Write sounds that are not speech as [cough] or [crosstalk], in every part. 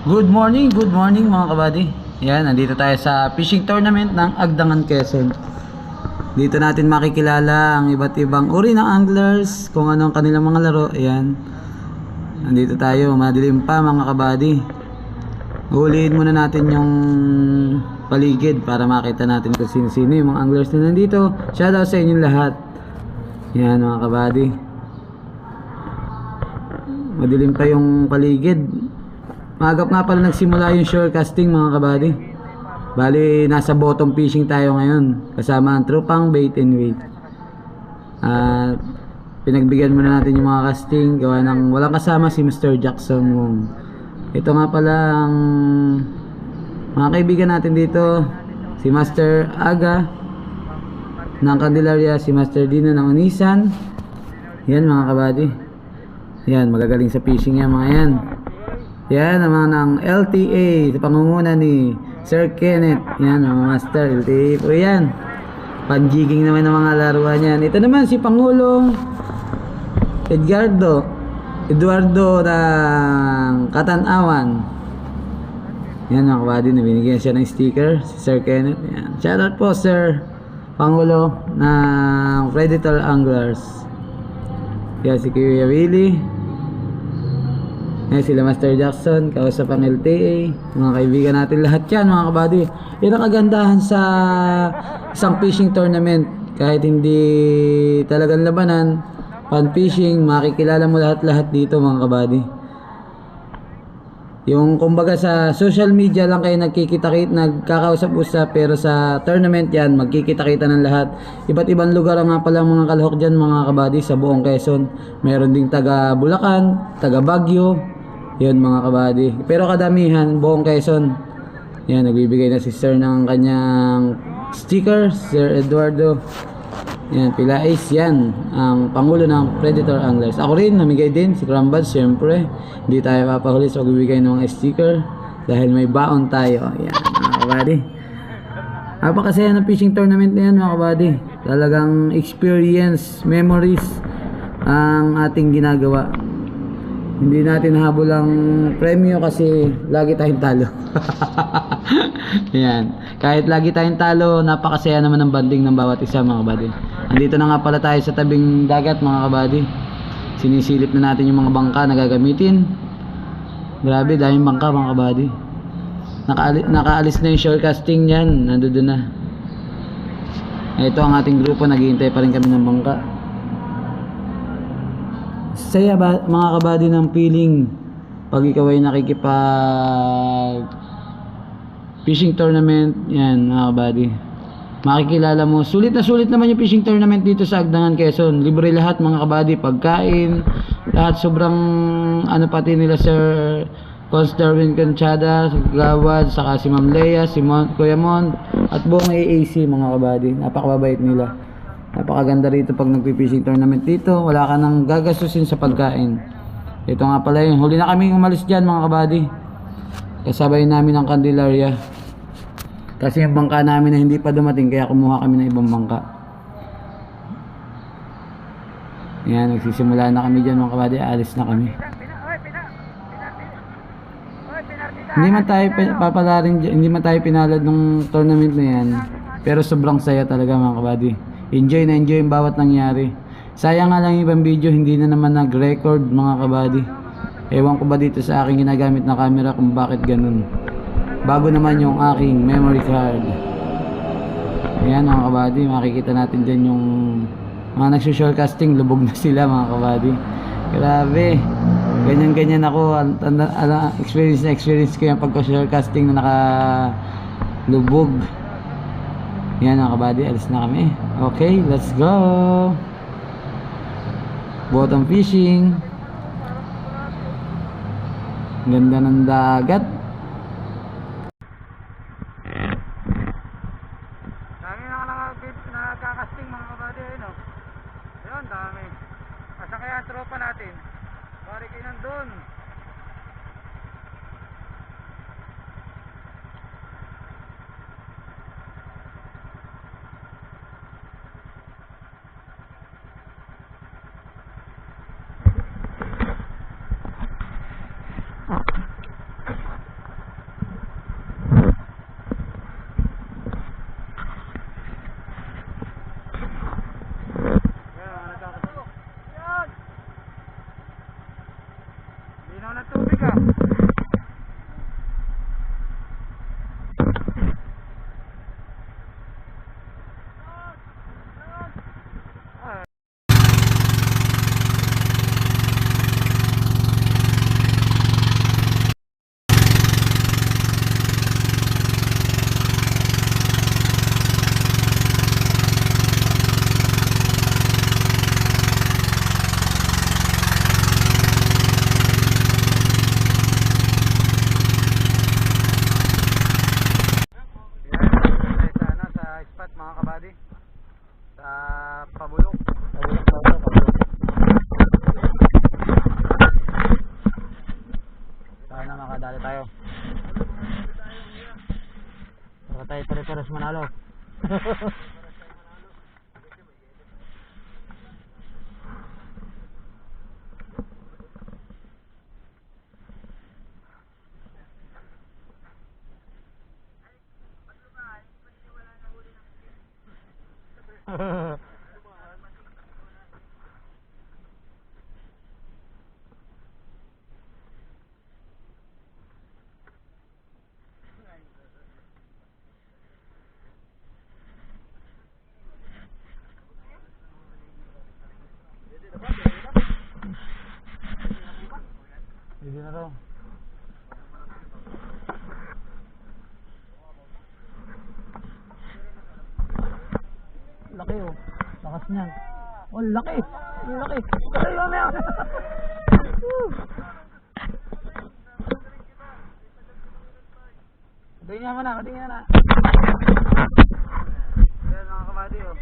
Good morning, good morning mga kabady. Yan, nandito tayo sa fishing tournament ng Agdangan Quezon. Dito natin makikilala ang iba't ibang uri ng anglers, kung ano ang kanilang mga laro. Ayan. Nandito tayo, madilim pa mga kabady. Huliin muna natin yung paligid para makita natin kung sino-sino yung mga anglers na nandito. Shoutout sa inyong lahat. Yan mga kabady. Madilim pa yung paligid. Magap nga pala nagsimula yung shore casting mga kabady. Bali, nasa bottom fishing tayo ngayon. Kasama ang tropang bait and weight. At pinagbigyan muna natin yung mga casting. Gawa ng walang kasama si Mr. Jackson Wong. Ito nga pala ang mga kaibigan natin dito. Si Master Aga ng Candelaria, si Master Dino ng Onisan. Yan mga kabady. Yan, magagaling sa fishing yan mga yan. Yan naman ang LTA sa pangunguna ni Sir Kenneth. Yan, mga master LTA po yan. Panjiging naman ng mga laruan yan. Ito naman si Pangulong Edgardo Eduardo ng Katanawan. Yan mga kabady, nabinigyan siya ng sticker si Sir Kenneth. Yan. Shoutout po Sir Pangulo ng Predator Anglers. Yan si Kuya Willie. Yan sila Master Jackson, kausap ang LTA, mga kaibigan natin lahat yan mga kabady. Yan ang kagandahan sa isang fishing tournament. Kahit hindi talagang labanan, pan fishing, makikilala mo lahat-lahat dito mga kabady. Yung kumbaga sa social media lang kayo nagkikita-kita, nagkakausap-usap pero sa tournament yan, magkikita-kita ng lahat. Iba't ibang lugar nga pala mga kalahok dyan mga kabady sa buong Quezon. Meron ding taga Bulacan, taga Baguio, yun mga kabady. Pero kadamihan, buong Quezon. Yan, nagbibigay na si Sir ng kanyang sticker, Sir Eduardo. Yan, Pila Ace yan, ang pangulo ng Predator Anglers. Ako rin, namigay din, si Crambad, syempre. Hindi tayo papahuli sa pagbibigay ng sticker dahil may baon tayo. Yan, mga kabady. Napakasaya ng fishing tournament na yan mga kabady. Talagang experience, memories ang ating ginagawa. Hindi natin habol ang premyo kasi lagi tayong talo. [laughs] Yan. Kahit lagi tayong talo, napakasaya naman ng banding ng bawat isa mga kabady. Andito na nga pala tayo sa tabing dagat mga kabady. Sinisilip na natin yung mga bangka na gagamitin. Grabe, daming bangka mga kabady. Nakaali, nakaalis na yung shore casting yan. Nandoon na. Ito ang ating grupo. Naghihintay pa rin kami ng bangka. Saya ba, mga kabady ng feeling pag ikaw ay nakikipag fishing tournament. Yan mga kabady. Makikilala mo. Sulit na sulit naman yung fishing tournament dito sa Agdangan, Quezon. Libre lahat mga kabady. Pagkain. Lahat sobrang ano pati nila Sir Cons Darwin Conchada, Gawad, saka si Ma'am Leia, si Mon, Kuya Mon, at buong AAC mga kabady. Napakababait nila. Napakaganda rito pag nagpi-fishing tournament dito. Wala ka nang gagastusin sa pagkain. Ito nga pala yun. Huli na kami umalis dyan mga kabady. Kasabay namin ang Candelaria. Kasi yung bangka namin na hindi pa dumating kaya kumuha kami ng ibang bangka. Yan, nagsisimula na kami dyan mga kabady. Alis na kami. Hindi man tayo papalarin dyan- hindi man tayo pinalad ng tournament na yan. Pero sobrang saya talaga mga kabady. Enjoy na enjoy yung bawat nangyari. Sayang nga lang yung ibang video, hindi na naman nag-record mga kabady. Ewan ko ba dito sa aking ginagamit na camera kung bakit ganun. Bago naman yung aking memory card. Ayan mga kabady, makikita natin dyan yung mga nagsushore casting, lubog na sila mga kabady. Grabe. Ganyan-ganyan ako. Al- al- al- experience na experience ko yung pagka-shore casting na naka lubog. Yan mga kabady, alis na kami. Okay, let's go. Bottom fishing. Ganda ng dagat. の夏お手が tayo. Para tayo pare-pares manalo. [laughs] Hindi na raw. Laki oh. Lakas niyan. Oh, laki. Ang laki. Ay, mamaya. [laughs] Tingnan mo na, tingnan na. Yan mga kamadi oh.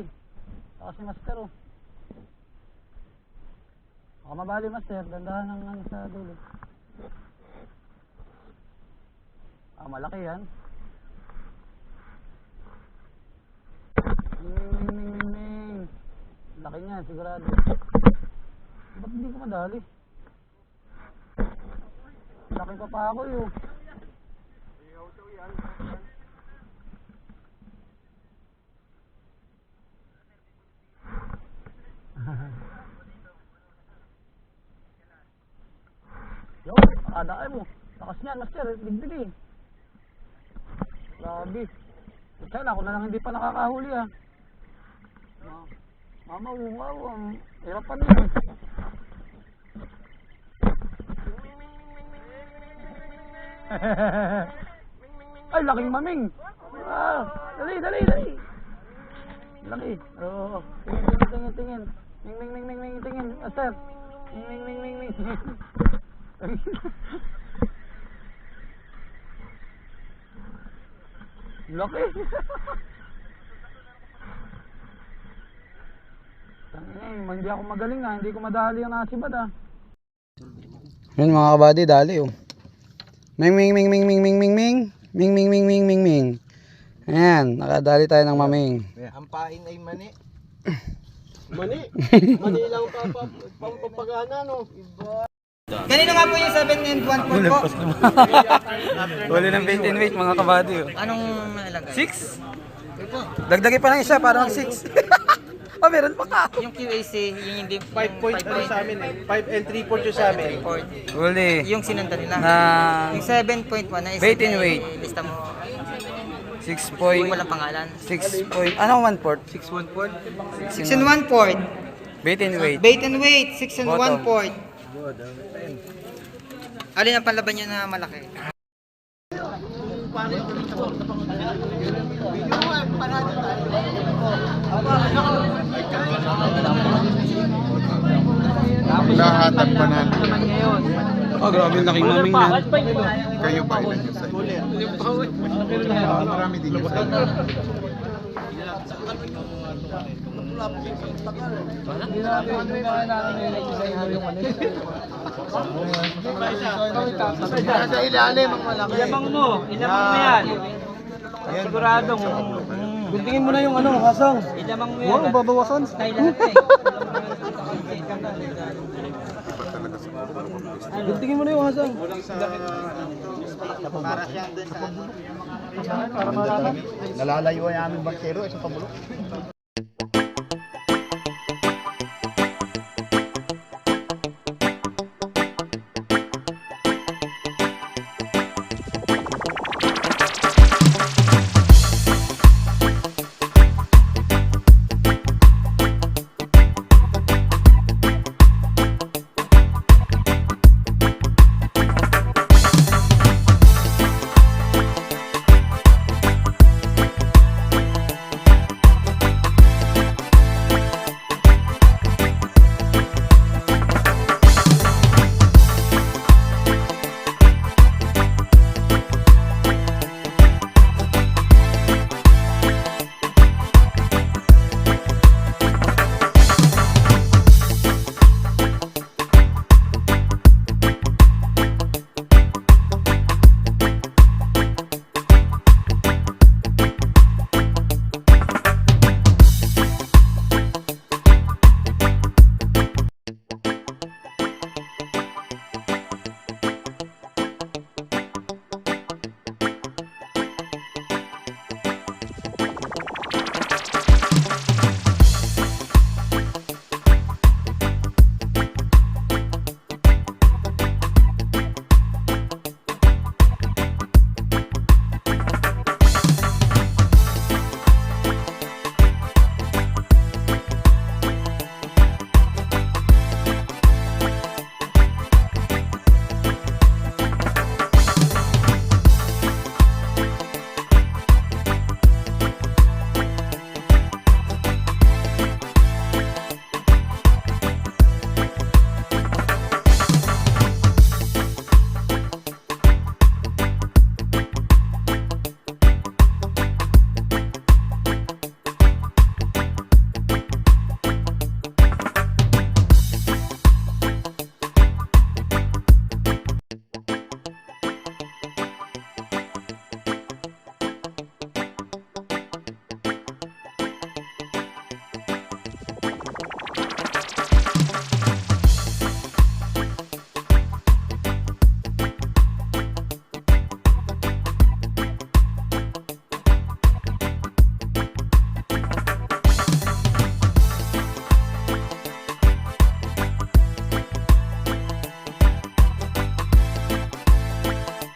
Eh, lakas ni Master oh. Baka mabali master, dandahan ng ano sa dulo. Ah, malaki yan. Ning. Laki niya, sigurado. Ba't hindi ko madali? Laki pa pa ako yun. [laughs] Yo, akadaan mo. Lakas niyan, master. Bigbili. Grabe. Sana ako na lang hindi pa nakakahuli ah. Ma- Mama, wow, ang hirap pa. [laughs] Ay, laking maming. Ah, dali, dali, dali. Laki. Oo. Tingin, tingin, tingin, tingin. Ming, ming, ming, ming, ming, tingin. Master. Ming, ming, ming, ming, ming. [laughs] Laki. [laughs] Ay, hindi ako magaling ha. Hindi ko madali ang asibad ha. Ah. Yun mga kabady, dali oh. Ming, ming, ming, ming, ming, ming, ming, ming. Ming, ming, ming, ming, ming, ming. Ayan, nakadali tayo ng maming. Ang pain ay mani. [laughs] Mani? Mani lang pa, pa, pampapagana no? Iba. Kanino nga po yung 7 and 1 po po? [laughs] Wala ng 20 weight mga kabady. Oh. Anong nalagay? 6? Dagdagi pa lang isa para mag 6 oh, meron pa ka. Yung QAC, yung hindi... 5 point ano sa amin eh. 5 and 3 point yung sa amin. Huli. Yung sinundan nila. Na Yung 7.1 na isa. Weight and weight. Lista mo. 6 Yung point walang pangalan. 6 point ano 1 port? 6 1 point. 6 and 1 port. Weight and weight. Weight and weight. 6 and Bottom. 1 port. Alin ang panlaban niya na malaki? Lahatag pa na. Oh, grabe yung laking maming na. Kayo ba ilan yung sa'yo? Marami din yung sa'yo. Nasa ilalim ang malaki. Ilamang mo. Ilamang mo yan. Siguradong. Guntingin mo na yung ano, hasang. Ilamang mo yan. Huwag babawasan. Style lahat [laughs] Tingin mo na yung hasang. Walang sa... Para siyang dun sa... Nalalay yung aming baktero sa pabulok.